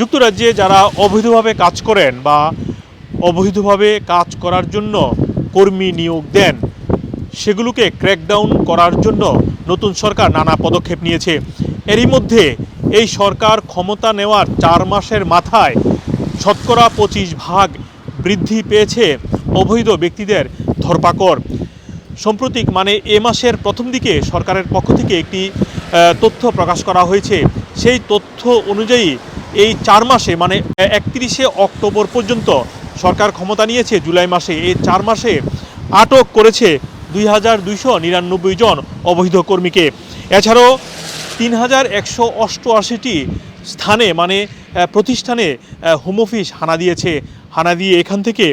যুক্তরাজ্যে যারা অবৈধভাবে কাজ করেন বা অবৈধভাবে কাজ করার জন্য কর্মী নিয়োগ দেন, সেগুলোকে ক্র্যাকডাউন করার জন্য নতুন সরকার নানা পদক্ষেপ নিয়েছে। এরই মধ্যে এই সরকার ক্ষমতা নেওয়ার চার মাসের মাথায় শতকরা পঁচিশ ভাগ বৃদ্ধি পেয়েছে অবৈধ ব্যক্তিদের ধরপাকড়। সাম্প্রতিক মানে এ মাসের প্রথম দিকে সরকারের পক্ষ থেকে একটি তথ্য প্রকাশ করা হয়েছে। সেই তথ্য অনুযায়ী এই চার মাসে মানে একত্রিশে অক্টোবর পর্যন্ত সরকার ক্ষমতা নিয়েছে জুলাই মাসে। এই চার মাসে আটক করেছে দুই হাজার দুইশো নিরানব্বই জন অবৈধ কর্মীকে। এছাড়াও তিন হাজার একশো অষ্টআশিটি স্থানে মানে প্রতিষ্ঠানে হোম অফিস হানা দিয়েছে। হানা দিয়ে এখান থেকে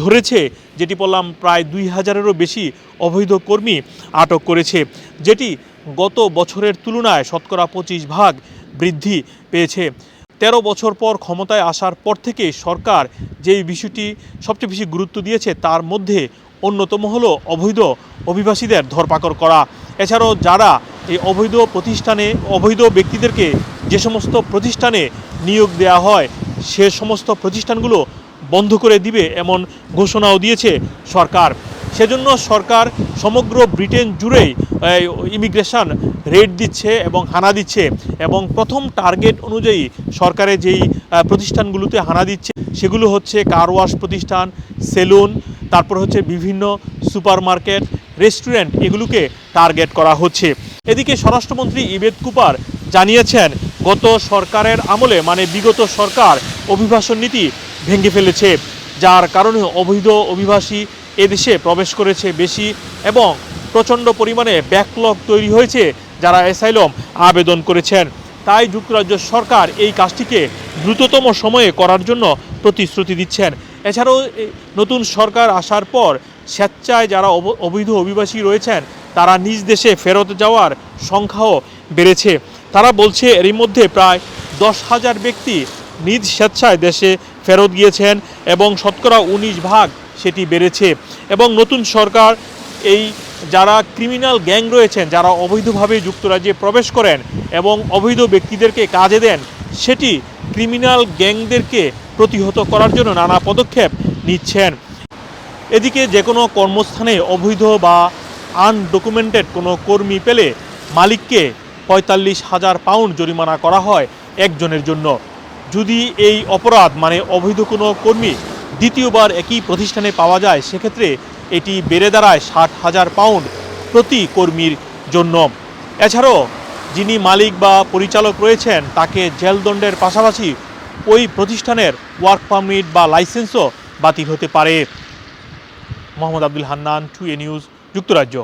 ধরেছে, যেটি বললাম, প্রায় দুই হাজারেরও বেশি অবৈধ কর্মী আটক করেছে, যেটি গত বছরের তুলনায় শতকরা পঁচিশ ভাগ বৃদ্ধি পেয়েছে। তেরো বছর পর ক্ষমতায় আসার পর থেকে সরকার যেই বিষয়টি সবচেয়ে বেশি গুরুত্ব দিয়েছে, তার মধ্যে অন্যতম হলো অবৈধ অভিবাসীদের ধরপাকড় করা। এছাড়াও যারা এই অবৈধ প্রতিষ্ঠানে, অবৈধ ব্যক্তিদেরকে যে সমস্ত প্রতিষ্ঠানে নিয়োগ দেওয়া হয়, সে সমস্ত প্রতিষ্ঠানগুলো বন্ধ করে দিবে এমন ঘোষণাও দিয়েছে সরকার। সেজন্য সরকার সমগ্র ব্রিটেন জুড়েই ইমিগ্রেশন রেড দিচ্ছে এবং হানা দিচ্ছে এবং প্রথম টার্গেট অনুযায়ী সরকারের যেই প্রতিষ্ঠানগুলোতে হানা দিচ্ছে সেগুলো হচ্ছে কার ওয়াশ প্রতিষ্ঠান, সেলুন, তারপর হচ্ছে বিভিন্ন সুপারমার্কেট, রেস্টুরেন্ট এগুলোকে টার্গেট করা হচ্ছে। এদিকে স্বরাষ্ট্রমন্ত্রী ইবেদ কুপার জানিয়েছেন, গত সরকারের আমলে মানে বিগত সরকার অভিবাসন নীতি ভেঙে ফেলেছে, যার কারণে অবৈধ অভিবাসী এদেশে প্রবেশ করেছে বেশি এবং প্রচণ্ড পরিমাণে ব্যাকলগ তৈরি হয়েছে যারা অ্যাসাইলম আবেদন করেছেন। তাই যুক্তরাজ্য সরকার এই কাজটিকে দ্রুততম সময়ে করার জন্য প্রতিশ্রুতি দিচ্ছেন। এছাড়াও নতুন সরকার আসার পর স্বেচ্ছায় যারা অব- অবৈধ অভিবাসী রয়েছেন, তারা নিজ দেশে ফেরত যাওয়ার সংখ্যাও বেড়েছে। তারা বলছে, এরই মধ্যে প্রায় দশ হাজার ব্যক্তি নিজ স্বেচ্ছায় দেশে ফেরত গিয়েছেন এবং শতকরা উনিশ ভাগ সেটি বেড়েছে এবং নতুন সরকার এই যারা ক্রিমিনাল গ্যাং রয়েছেন, যারা অবৈধভাবে যুক্তরাজ্যে প্রবেশ করেন এবং অবৈধ ব্যক্তিদেরকে কাজে দেন, সেটি ক্রিমিনাল গ্যাংদেরকে প্রতিহত করার জন্য নানা পদক্ষেপ নিচ্ছেন। এদিকে যে কোনো কর্মস্থানে অবৈধ বা আনডকুমেন্টেড কোনো কর্মী পেলে মালিককে পঁয়তাল্লিশ হাজার পাউন্ড জরিমানা করা হয় একজনের জন্য। যদি এই অপরাধ মানে অবৈধ কোনো কর্মী দ্বিতীয়বার একই প্রতিষ্ঠানে পাওয়া যায়, সেক্ষেত্রে এটি বেড়ে দাঁড়ায় ষাট হাজার পাউন্ড প্রতি কর্মীর জন্য। এছাড়াও, যিনি মালিক বা পরিচালক রয়েছেন, তাকে জেলদণ্ডের পাশাপাশি ওই প্রতিষ্ঠানের ওয়ার্ক পারমিট বা লাইসেন্সও বাতিল হতে পারে। Mohammad Abdul Hannan to A news, যুক্তরাজ্য।